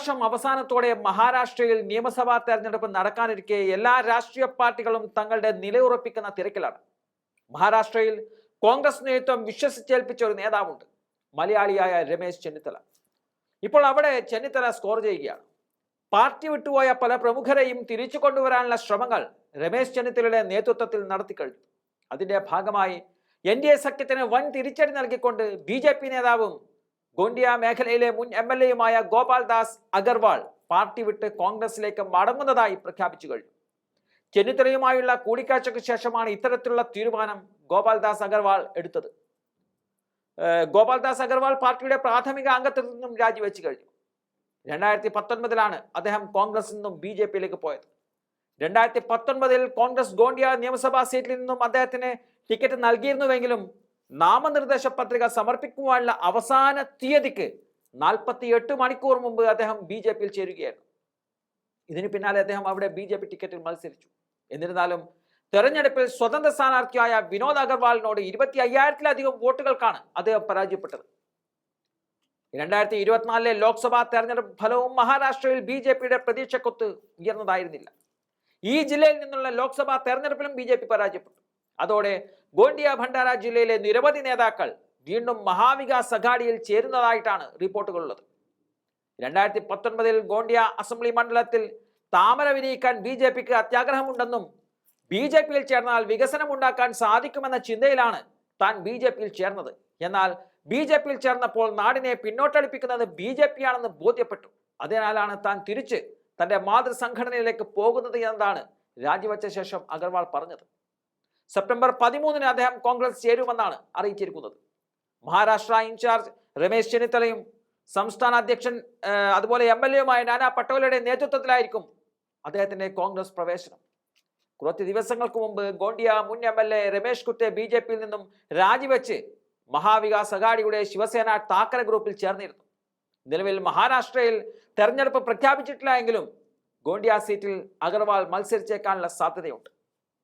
വർഷം അവസാനത്തോടെ മഹാരാഷ്ട്രയിൽ നിയമസഭാ തെരഞ്ഞെടുപ്പ് നടക്കാനിരിക്കെ എല്ലാ രാഷ്ട്രീയ പാർട്ടികളും തങ്ങളുടെ നിലയുറപ്പിക്കുന്ന തിരക്കിലാണ്. മഹാരാഷ്ട്രയിൽ കോൺഗ്രസ് നേതൃത്വം വിശ്വസിച്ചേൽപ്പിച്ച ഒരു നേതാവുണ്ട് മലയാളിയായ രമേശ് ചെന്നിത്തല. ഇപ്പോൾ അവിടെ ചെന്നിത്തല സ്കോർ ചെയ്യുകയാണ്. പാർട്ടി വിട്ടുപോയ പല പ്രമുഖരെയും തിരിച്ചു കൊണ്ടുവരാനുള്ള ശ്രമങ്ങൾ രമേശ് ചെന്നിത്തലയുടെ നേതൃത്വത്തിൽ നടത്തിക്കഴിഞ്ഞു അതിന്റെ ഭാഗമായി എൻ ഡി എ സഖ്യത്തിന് വൻ തിരിച്ചടി നൽകിക്കൊണ്ട് ബി ജെ പി നേതാവും ഗോണ്ടിയ മേഖലയിലെ മുൻ എം എൽ എയുമായ ഗോപാൽ ദാസ് അഗർവാൾ പാർട്ടി വിട്ട് കോൺഗ്രസിലേക്ക് മടങ്ങുന്നതായി പ്രഖ്യാപിച്ചു കഴിഞ്ഞു. ചെന്നിത്തലയുമായുള്ള കൂടിക്കാഴ്ചയ്ക്ക് ശേഷമാണ് ഇത്തരത്തിലുള്ള തീരുമാനം ഗോപാൽദാസ് അഗർവാൾ എടുത്തത്. ഗോപാൽദാസ് ഗോപാൽ ദാസ് അഗർവാൾ പാർട്ടിയുടെ പ്രാഥമിക അംഗത്തിൽ നിന്നും രാജിവെച്ചു കഴിഞ്ഞു. രണ്ടായിരത്തി പത്തൊൻപതിലാണ് അദ്ദേഹം കോൺഗ്രസിൽ നിന്നും ബി ജെ പിയിലേക്ക് പോയത്. രണ്ടായിരത്തി പത്തൊൻപതിൽ കോൺഗ്രസ് ഗോണ്ടിയ നിയമസഭാ സീറ്റിൽ നിന്നും അദ്ദേഹത്തിന് ടിക്കറ്റ് നൽകിയിരുന്നുവെങ്കിലും നാമനിർദ്ദേശ പത്രിക സമർപ്പിക്കുവാനുള്ള അവസാന തീയതിക്ക് നാൽപ്പത്തി എട്ട് മണിക്കൂർ മുമ്പ് അദ്ദേഹം ബി ജെ പിയിൽ ചേരുകയായിരുന്നു. ഇതിന് പിന്നാലെ അദ്ദേഹം അവിടെ ബി ജെ പി ടിക്കറ്റിൽ മത്സരിച്ചു. എന്നിരുന്നാലും തെരഞ്ഞെടുപ്പിൽ സ്വതന്ത്ര സ്ഥാനാർത്ഥിയായ വിനോദ് അഗർവാളിനോട് ഇരുപത്തി അയ്യായിരത്തിലധികം വോട്ടുകൾക്കാണ് അദ്ദേഹം പരാജയപ്പെട്ടത്. രണ്ടായിരത്തി ഇരുപത്തിനാലിലെ ലോക്സഭാ തെരഞ്ഞെടുപ്പ് ഫലവും മഹാരാഷ്ട്രയിൽ ബി ജെ പിയുടെ പ്രതീക്ഷക്കൊത്ത് ഉയർന്നതായിരുന്നില്ല. ഈ ജില്ലയിൽ നിന്നുള്ള ലോക്സഭാ തെരഞ്ഞെടുപ്പിലും ബി ജെ പി പരാജയപ്പെട്ടു. അതോടെ ഗോണ്ടിയ ഭണ്ഡാര ജില്ലയിലെ നിരവധി നേതാക്കൾ വീണ്ടും മഹാവികാസ് അഘാഡിയിൽ ചേരുന്നതായിട്ടാണ് റിപ്പോർട്ടുകളുള്ളത്. രണ്ടായിരത്തി പത്തൊൻപതിൽ ഗോണ്ടിയ അസംബ്ലി മണ്ഡലത്തിൽ താമര വിരിയിക്കാൻ ബി ജെ പിക്ക് അത്യാഗ്രഹമുണ്ടെന്നും ബി ജെ പിയിൽ ചേർന്നാൽ വികസനം ഉണ്ടാക്കാൻ സാധിക്കുമെന്ന ചിന്തയിലാണ് താൻ ബി ജെ പിയിൽ ചേർന്നത്. എന്നാൽ ബി ജെ പിയിൽ ചേർന്നപ്പോൾ നാടിനെ പിന്നോട്ടടിപ്പിക്കുന്നത് ബി ജെ പി ആണെന്ന് ബോധ്യപ്പെട്ടു. അതിനാലാണ് താൻ തിരിച്ച് തന്റെ മാതൃസംഘടനയിലേക്ക് പോകുന്നത് എന്നതാണ് രാജിവെച്ച ശേഷം അഗർവാൾ പറഞ്ഞത്. സെപ്റ്റംബർ പതിമൂന്നിന് അദ്ദേഹം കോൺഗ്രസ് ചേരുമെന്നാണ് അറിയിച്ചിരിക്കുന്നത്. മഹാരാഷ്ട്ര ഇൻചാർജ് രമേശ് ചെന്നിത്തലയും സംസ്ഥാന അധ്യക്ഷൻ അതുപോലെ എം എൽ എയുമായ നാനാ പട്ടോലയുടെ നേതൃത്വത്തിലായിരിക്കും അദ്ദേഹത്തിന്റെ കോൺഗ്രസ് പ്രവേശനം. കുറച്ച് ദിവസങ്ങൾക്ക് മുമ്പ് ഗോണ്ടിയ മുൻ M L A Ramesh Kutte B J പിയിൽ നിന്നും രാജിവെച്ച് മഹാവികാസ് അഘാഡിയുടെ ശിവസേന താക്കര ഗ്രൂപ്പിൽ ചേർന്നിരുന്നു. നിലവിൽ മഹാരാഷ്ട്രയിൽ തെരഞ്ഞെടുപ്പ് പ്രഖ്യാപിച്ചിട്ടില്ല എങ്കിലും ഗോണ്ടിയ സീറ്റിൽ അഗർവാൾ മത്സരിച്ചേക്കാനുള്ള സാധ്യതയുണ്ട്.